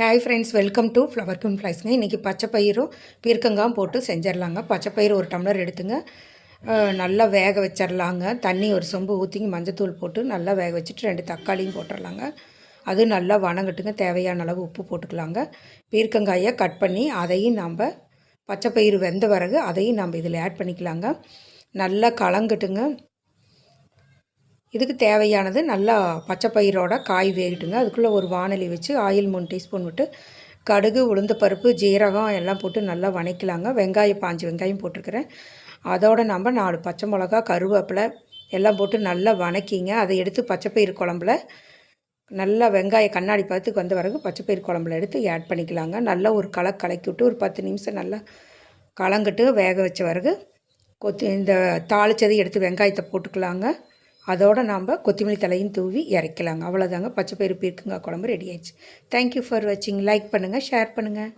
Hi friends welcome to flower கும் ஃப்ளைஸ்ங்க இன்றைக்கி பச்சை பயிரும் பீர்க்கங்காயும் போட்டு செஞ்சிடலாங்க. பச்சை பயிறு ஒரு டம்ளர் எடுத்துங்க. நல்லா வேக வச்சிடலாங்க. தண்ணி ஒரு சொம்பு ஊற்றிங்க மஞ்சத்தூள் போட்டு நல்லா வேக வச்சுட்டு ரெண்டு தக்காளியும் போட்டுடலாங்க. அது நல்லா வணங்கட்டுங்க. தேவையான அளவு உப்பு போட்டுக்கலாங்க. பீர்க்கங்காயை கட் பண்ணி அதையும் நாம் பச்சை பயிறு வெந்த பிறகு அதையும் நம்ம இதில் ஆட் பண்ணிக்கலாங்க. நல்லா கலங்கட்டுங்க. இதுக்கு தேவையானது நல்லா பச்சை பயிரோட காய் வேகட்டுங்க. அதுக்குள்ளே ஒரு வாணலி வச்சு ஆயில் மூணு டீஸ்பூன் விட்டு கடுகு உளுந்து பருப்பு ஜீரகம் எல்லாம் போட்டு நல்லா வணக்கலாங்க. வெங்காயம் பாஞ்சு வெங்காயம் போட்டிருக்கிறேன். அதோட நம்ம நாலு பச்சை மிளகா கருவேப்பிலை எல்லாம் போட்டு நல்லா வணக்கிங்க. அதை எடுத்து பச்சை பயிறு குழம்புல நல்லா வெங்காயம் கண்ணாடி பதத்துக்கு வந்த பிறகு பச்சை பயிறு குழம்புல எடுத்து ஆட் பண்ணிக்கலாங்க. நல்லா ஒரு களை கலக்கி விட்டு ஒரு பத்து நிமிஷம் நல்லா கலங்கிட்டு வேக வச்ச பிறகு கொத்தி இந்த தாளிச்சதை எடுத்து வெங்காயத்தை போட்டுக்கலாங்க. அதோடு நாம் கொத்தமல்லி தலையும் தூவி இறக்கலாங்க. அவ்வளோதாங்க பச்சை பயிறு பீர்க்குங்க குழம்பு ரெடி ஆயிடுச்சு. தேங்க்யூ ஃபார் வாட்சிங் லைக் பண்ணுங்கள் ஷேர் பண்ணுங்கள்